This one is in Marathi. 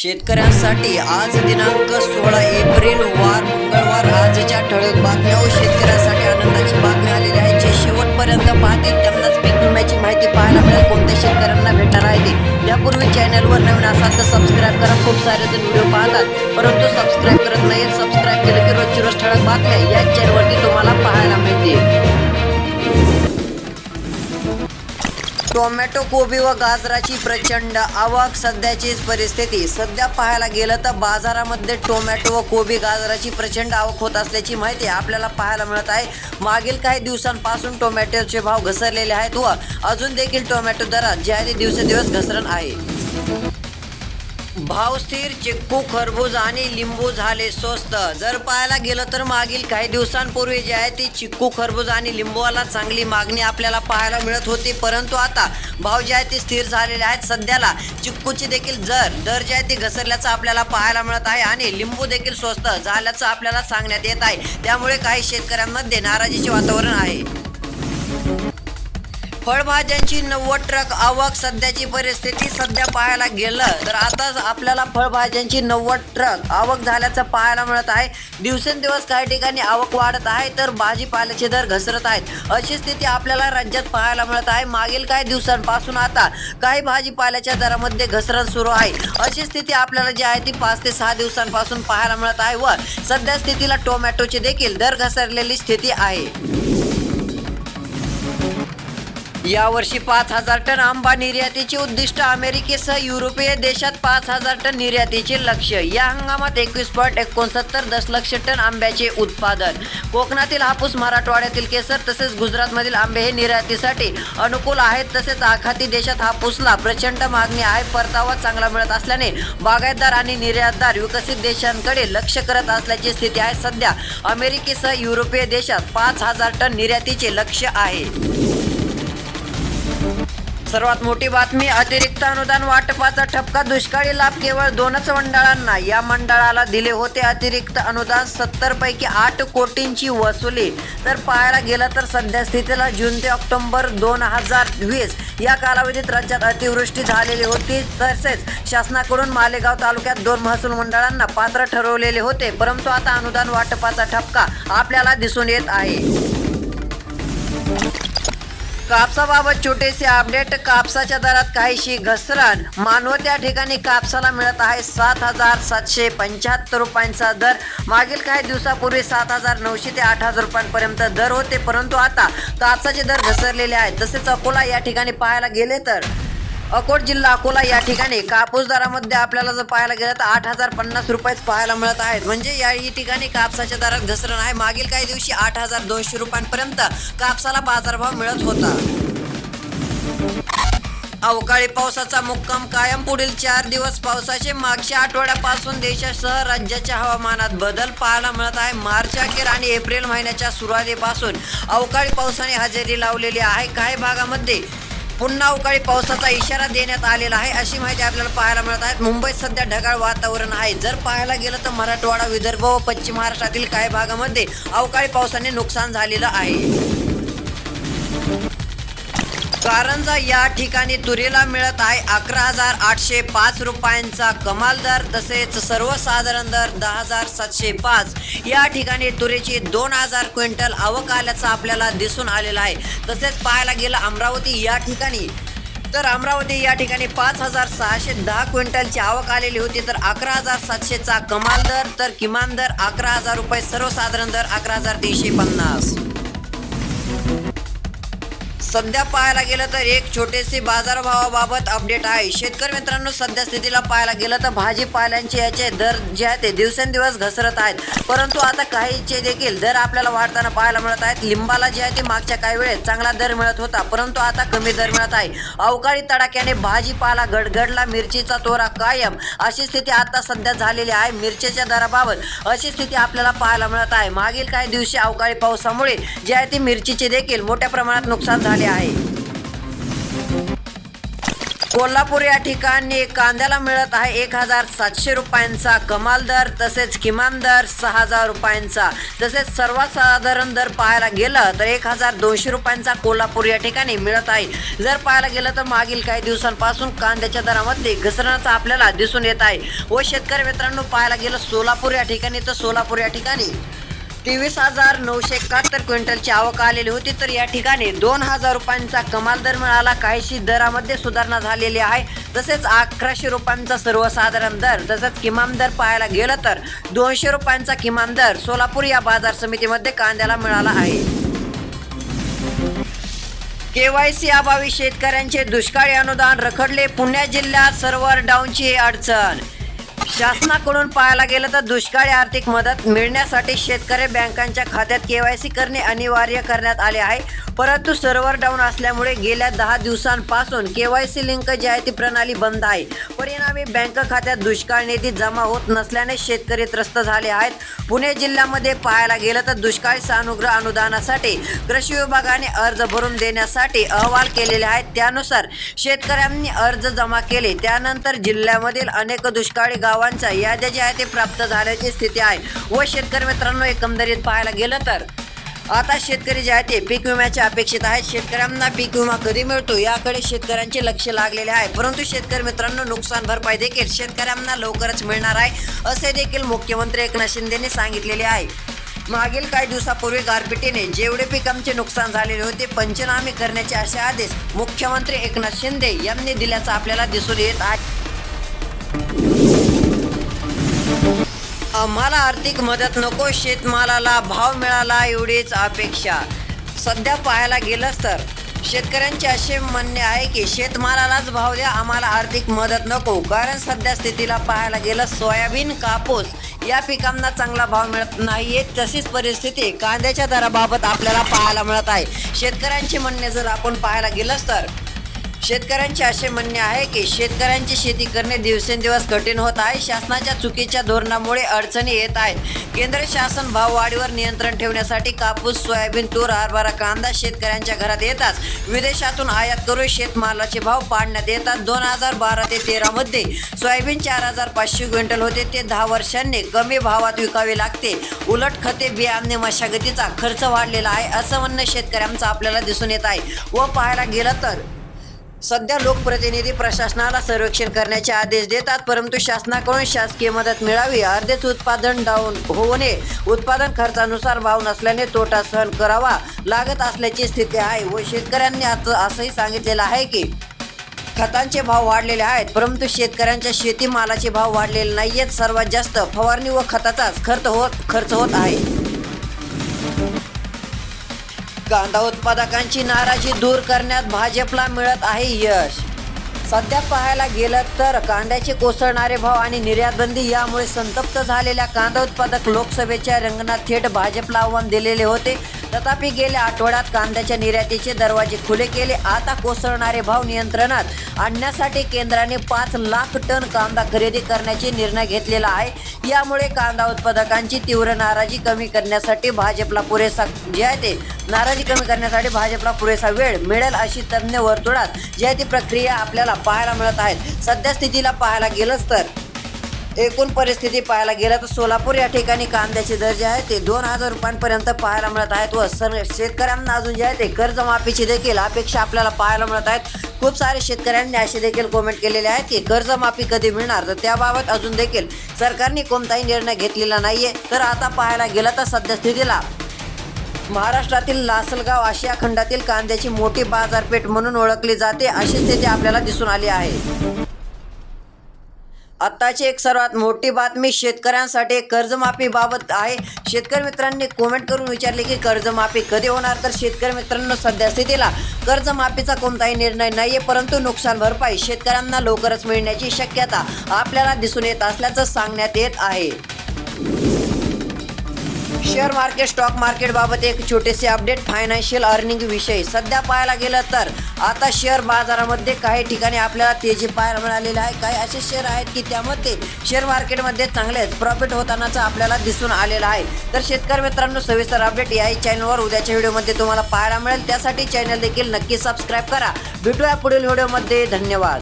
शेतकऱ्यांसाठी आज दिनांक सोळा एप्रिल वार मंगळवार. आजच्या ठळक बातम्या व शेतकऱ्यांसाठी आनंदाची बातम्या आलेली आहे. जे शेवटपर्यंत पाहतील त्यांनाच पीक विम्याची माहिती पाहायला मिळेल. कोणत्या शेतकऱ्यांना भेटणार आहे ते यापूर्वी चॅनलवर नवीन असाल तर सबस्क्राईब करा. खूप सारे जण व्हिडिओ पाहतात परंतु सबस्क्राईब करत नाही सबस्क्राईब केलं की रोजची रोज ठळक बातम्या या चॅनलवरती तुम्हाला पाहायला मिळतील. टोमॅटो कोबी व गाजराची प्रचंड आवक सध्याचीच परिस्थिती. सध्या पाहायला गेलं तर बाजारामध्ये टोमॅटो व कोबी गाजराची प्रचंड आवक होत असल्याची माहिती आपल्याला पाहायला मिळत आहे. मागील काही दिवसांपासून टोमॅटोचे भाव घसरलेले आहेत व अजून देखील टोमॅटो दरात जे आहे ते दिवसेंदिवस घसरण आहे. भाव स्थिर चिक्कू खरबूज आणि लिंबू झाले स्वस्त. जर पाहायला गेलं तर मागील काही दिवसांपूर्वी जे आहे ती चिक्कू खरबूज आणि लिंबूला चांगली मागणी आपल्याला पाहायला मिळत होती. परंतु आता भाव जे आहे ते स्थिर झालेले आहेत. सध्याला चिक्कूची देखील जर दर जे आहे ते घसरल्याचं आपल्याला पाहायला मिळत आहे आणि लिंबू देखील स्वस्त झाल्याचं आपल्याला सांगण्यात येत आहे. त्यामुळे काही शेतकऱ्यांमध्ये नाराजीचे वातावरण आहे. फळभाज्यांची नव्वद ट्रक आवक सध्याची परिस्थिती सध्या पाहायला गेलं तर आता आपल्याला फळभाज्यांची नव्वद ट्रक आवक झाल्याचं पाहायला मिळत आहे. दिवसेंदिवस काही ठिकाणी आवक वाढत आहे तर भाजीपाल्याचे दर घसरत आहेत. अशी स्थिती आपल्याला राज्यात पाहायला मिळत आहे. मागील काही दिवसांपासून आता काही भाजीपाल्याच्या दरामध्ये घसरण सुरू आहे. अशी स्थिती आपल्याला जी आहे ती पाच ते सहा दिवसांपासून पाहायला मिळत आहे व सध्या स्थितीला टोमॅटोचे देखील दर घसरलेली स्थिती आहे. यावर्षी पाच हजार टन आंबा निर्यातीचे उद्दिष्ट अमेरिकेसह युरोपीय देशात पाच हजार टन निर्यातीचे लक्ष या हंगामात एकवीस पॉईंट एकोणसत्तर दशलक्ष टन आंब्याचे उत्पादन. कोकणातील हापूस मराठवाड्यातील केसर तसेच गुजरातमधील आंबे हे निर्यातीसाठी अनुकूल आहेत. तसेच आखाती देशात हापूसला प्रचंड मागणी आहे. परतावा चांगला मिळत असल्याने बागायतदार आणि निर्यातदार विकसित देशांकडे लक्ष करत असल्याची स्थिती आहे. सध्या अमेरिकेसह युरोपीय देशात पाच हजार टन निर्यातीचे लक्ष आहे. सर्वात मोठी बातमी अतिरिक्त अनुदान वाटपाचा ठपका दुष्काळी लाभ केवळ दोनच मंडळांना. या मंडळाला दिले होते अतिरिक्त अनुदान सत्तर पैकी आठ कोटींची वसुली. तर पाहायला गेलं तर सध्या स्थितीला जून ते ऑक्टोबर दोन हजार वीस या कालावधीत राज्यात अतिवृष्टी झालेली होती. तसेच शासनाकडून मालेगाव तालुक्यात दोन महसूल मंडळांना पात्र ठरवलेले होते. परंतु आता अनुदान वाटपाचा ठपका आपल्याला दिसून येत आहे. कापसाबाबत छोटेसे अपडेट कापसाच्या दरात काहीशी घसरण. मानवत या ठिकाणी कापसाला मिळत आहे सात हजार सातशे पंच्याहत्तर रुपयांचा दर. मागील काही दिवसापूर्वी सात हजार नऊशे ते आठ हजार रुपयांपर्यंत दर होते परंतु आता कापसाचे दर घसरलेले आहेत. तसेच अकोला या ठिकाणी पाहायला गेले तर अकोट जिल्हा अकोला या ठिकाणी कापूस दरामध्ये आपल्याला जर पाहायला गेलं तर आठ हजार पन्नास रुपयेच पाहायला मिळत आहेत. म्हणजे या ठिकाणी कापसाच्या दरात घसरण आहे. मागील काही दिवशी आठ हजार दोनशे रुपयांपर्यंत कापसाला बाजारभाव मिळत होता. अवकाळी पावसाचा मुक्काम कायम. पुढील चार दिवस पावसाचे मागच्या आठवड्यापासून देशासह राज्याच्या हवामानात बदल पाहायला मिळत आहे. मार्च अखेर आणि एप्रिल महिन्याच्या सुरुवातीपासून अवकाळी पावसाने हजेरी लावलेली आहे. काही भागामध्ये पुन्हा अवकाळी पावसाचा इशारा देण्यात आलेला आहे. अशी माहिती आपल्याला पाहायला मिळत आहे. मुंबईत सध्या ढगाळ वातावरण आहे. जर पाहायला गेलं तर मराठवाडा विदर्भ व पश्चिम महाराष्ट्रातील काही भागामध्ये अवकाळी पावसाने नुकसान झालेलं आहे. कारंजा या ठिकाणी तुरीला मिळत आहे. अकरा हजार आठशे पाच रुपयांचा कमाल दर तसेच सर्वसाधारण दर दहा हजार सातशे पाच. या ठिकाणी तुरीची दोन हजार क्विंटल आवक आल्याचं आपल्याला दिसून आलेलं आहे. तसेच पाहायला गेलं अमरावती या ठिकाणी तर अमरावती या ठिकाणी पाच हजार सहाशे दहा क्विंटलची आवक आलेली होती. तर अकरा हजार सातशेचा कमाल दर तर किमान दर अकरा हजार रुपये सर्वसाधारण दर अकरा हजार तीनशे पन्नास. सध्या पाहायला गेलं तर एक छोटेसे बाजारभावाबाबत अपडेट आहे. शेतकरी मित्रांनो सध्या स्थितीला पाहायला गेलं तर भाजीपाल्यांचे याचे दर जे आहे ते दिवसेंदिवस घसरत आहेत. परंतु आता काहीचे देखील दर आपल्याला वाढताना पाहायला मिळत आहेत. लिंबाला जे आहे ते मागच्या काही वेळेस चांगला दर मिळत होता परंतु आता कमी दर मिळत आहे. अवकाळी तडाख्याने भाजीपाला गडगडला मिरचीचा तोरा कायम. अशी स्थिती आता सध्या झालेली आहे. मिरचीच्या दराबाबत अशी स्थिती आपल्याला पाहायला मिळत आहे. मागील काही दिवशी अवकाळी पावसामुळे जे आहे ती मिरचीचे देखील मोठ्या प्रमाणात नुकसान झाले आहे. कोल्हापूर या ठिकाणी कांद्याला मिळत आहे एक हजार सातशे रुपयांचा कमाल दर तसेच किमान दर सहा हजार रुपयांचा. तसेच सर्वसाधारण दर पाहायला गेलं तर एक हजार दोनशे रुपयांचा कोल्हापूर या ठिकाणी मिळत आहे. जर पाहायला गेलं तर मागील काही दिवसांपासून कांद्याच्या दरामध्ये घसरण्याचा आपल्याला दिसून येत आहे. व शेतकरी मित्रांनो पाहायला गेलं सोलापूर या ठिकाणी तर सोलापूर या ठिकाणी तेवीस हजार नऊशे एकाहत्तर क्विंटलची आवक आलेली होती. तर या ठिकाणी दोन हजार रुपयांचा कमाल दर मिळाला. काहीशी दरामध्ये सुधारणा झालेली आहे. तसेच अकराशे रुपयांचा सर्वसाधारण दर. तसेच किमान दर पाहायला गेलं तर दोनशे रुपयांचा किमान दर सोलापूर या बाजार समितीमध्ये कांद्याला मिळाला आहे. केवायसी अभावी शेतकऱ्यांचे दुष्काळी अनुदान रखडले. पुणे जिल्ह्यात सर्व्हर डाऊनची अडचण. शासनाकडून पाहायला गेलं तर दुष्काळी आर्थिक मदत मिळण्यासाठी शेतकरी बँकांच्या खात्यात केवायसी करणे अनिवार्य करण्यात आले आहे. परंतु सर्व्हर डाऊन असल्यामुळे गेल्या दहा दिवसांपासून केवायसी लिंक जी आहे ती प्रणाली बंद आहे. परिणामी बँक खात्यात दुष्काळ निधी जमा होत नसल्याने शेतकरी त्रस्त झाले आहेत. पुणे जिल्ह्यामध्ये पाहायला गेलं तर दुष्काळी सानुग्रह अनुदानासाठी कृषी विभागाने अर्ज भरून देण्यासाठी अहवाल केलेले आहेत. त्यानुसार शेतकऱ्यांनी अर्ज जमा केले. त्यानंतर जिल्ह्यामधील अनेक दुष्काळी गावांच्या याद्या ज्या आहे ते प्राप्त झाल्याची स्थिती आहे. व शेतकरी मित्रांनो एकंदरीत पाहायला गेलं तर आता शेतकरी जे आहे ते पीक विम्याचे अपेक्षित आहेत. शेतकऱ्यांना पीक विमा कधी मिळतो याकडे शेतकऱ्यांचे लक्ष लागलेले आहे. परंतु शेतकरी मित्रांनो नुकसान भरपाई देखील शेतकऱ्यांना लवकरच मिळणार आहे असे देखील मुख्यमंत्री एकनाथ शिंदेने सांगितलेले आहे. मागील काही दिवसापूर्वी गारपिटीने जेवढे पिकांचे नुकसान झालेले होते पंचनामे करण्याचे असे आदेश मुख्यमंत्री एकनाथ शिंदे यांनी दिल्याचं आपल्याला दिसून येत आहे. आम्हाला आर्थिक मदत नको शेतमालाला भाव मिळाला एवढीच अपेक्षा. सध्या पाहायला गेलंच तर शेतकऱ्यांचे असे म्हणणे आहे की शेतमालालाच भाव द्या आम्हाला आर्थिक मदत नको. कारण सध्या स्थितीला पाहायला गेलं सोयाबीन कापूस या पिकांना चांगला भाव मिळत नाहीये तशीच परिस्थिती कांद्याच्या दराबाबत आपल्याला पाहायला मिळत आहे. शेतकऱ्यांचे म्हणणे जर आपण पाहायला गेलंच तर शेतकऱ्यांचे असे म्हणणे आहे की शेतकऱ्यांची शेती करणे दिवसेंदिवस कठीण होत आहे. शासनाच्या चुकीच्या धोरणामुळे अडचणी येत आहेत. केंद्र शासन भाववाढीवर नियंत्रण ठेवण्यासाठी कापूस सोयाबीन तूर हरभरा कांदा शेतकऱ्यांच्या घरात येताच विदेशातून आयात करून शेतमालाचे भाव पाडण्यात येतात. दोन हजार बारा ते तेरामध्ये सोयाबीन चार हजार पाचशे क्विंटल होते. ते दहा वर्षांनी कमी भावात विकावे लागते. उलट खते बियाणे मशागतीचा खर्च वाढलेला आहे असं म्हणणं शेतकऱ्यांचं आपल्याला दिसून येत आहे. व पाहायला गेलं तर सध्या लोकप्रतिनिधी प्रशासनाला सर्वेक्षण करण्याचे आदेश देतात परंतु शासनाकडून शासकीय मदत मिळावी अर्धेच उत्पादन डाऊन होऊ नये उत्पादन खर्चानुसार भाव नसल्याने तोटा सहन करावा लागत असल्याची स्थिती आहे व शेतकऱ्यांनी आता असंही सांगितलेलं आहे की खतांचे भाव वाढलेले आहेत परंतु शेतकऱ्यांच्या शेतीमालाचे भाव वाढलेले नाही आहेत सर्वात जास्त फवारणी व खताचाच खर्च होत खर्च होत आहे. कांदा उत्पादकांची नाराजी दूर करण्यात भाजपला मिळत आहे यश. सध्या पाहायला गेलं तर कांद्याचे कोसळणारे भाव आणि निर्यातबंदी यामुळे संतप्त झालेल्या कांदा उत्पादक लोकसभेच्या रंगणात थेट भाजपला आव्हान दिलेले होते. तथापि गेल्या आठवड्यात कांद्याच्या निर्यातीचे दरवाजे खुले केले. आता कोसळणारे भाव नियंत्रणात आणण्यासाठी केंद्राने पाच लाख टन कांदा खरेदी करण्याचे निर्णय घेतलेला आहे. यामुळे कांदा उत्पादकांची तीव्र नाराजी कमी करण्यासाठी भाजपला पुरेसा जे आहे ते नाराजी कमी करण्यासाठी भाजपला पुरेसा वेळ मिळेल अशी तज्ज्ञ वर्तुळात जी आहे ती प्रक्रिया आपल्याला पाहायला मिळत आहेत. सध्या स्थितीला पाहायला गेलंच तर एकूण परिस्थिती पाहायला गेलं तर सोलापूर या ठिकाणी कांद्याचे दर जे आहे ते दोन हजार रुपयांपर्यंत पाहायला मिळत आहेत व सर शेतकऱ्यांना अजून जे आहे ते कर्जमाफीची देखील अपेक्षा आपल्याला पाहायला मिळत आहेत. खूप सारे शेतकऱ्यांनी असे देखील कमेंट केलेले आहेत की कर्जमाफी कधी मिळणार? तर त्याबाबत अजून देखील सरकारने कोणताही निर्णय घेतलेला नाहीये. तर आता पाहायला गेलं तर सध्या स्थितीला महाराष्ट्रातील लासलगाव आशिया खंडातील कांद्याची मोठी बाजारपेठ म्हणून ओळखली जाते अशी स्थिती आपल्याला दिसून आली आहे. आत्ताची एक सर्वात मोठी बातमी शेतकऱ्यांसाठी कर्जमाफी बाबत आहे. शेतकरी मित्रांनी कमेंट करून विचारले की कर्जमाफी कधी होणार? तर शेतकरी मित्रांनो सध्या स्थितीला कर्जमाफीचा कोणताही निर्णय नाही आहे परंतु नुकसान भरपाई शेतकऱ्यांना लवकरच मिळण्याची शक्यता आपल्याला दिसून येत असल्याचं सांगण्यात येत आहे. शेअर मार्केट स्टॉक मार्केट बाबत एक छोटेसे अपडेट. फायनान्शियल अर्निंग विषयी. सध्या पाहायला गेलं तर आता शेअर बाजारामध्ये काही ठिकाणी आपल्याला तेजी पाहायला मिळालेली आहे. काही असे शेअर आहेत की त्यामध्ये शेअर मार्केटमध्ये चांगलेच प्रॉफिट होतानाचं आपल्याला दिसून आलेलं आहे. तर शेतकरी मित्रांनो सविस्तर अपडेट याही चॅनलवर उद्याच्या व्हिडिओमध्ये तुम्हाला पाहायला मिळेल. त्यासाठी चॅनल देखील नक्की सबस्क्राईब करा. भेटूया पुढील व्हिडिओमध्ये. धन्यवाद.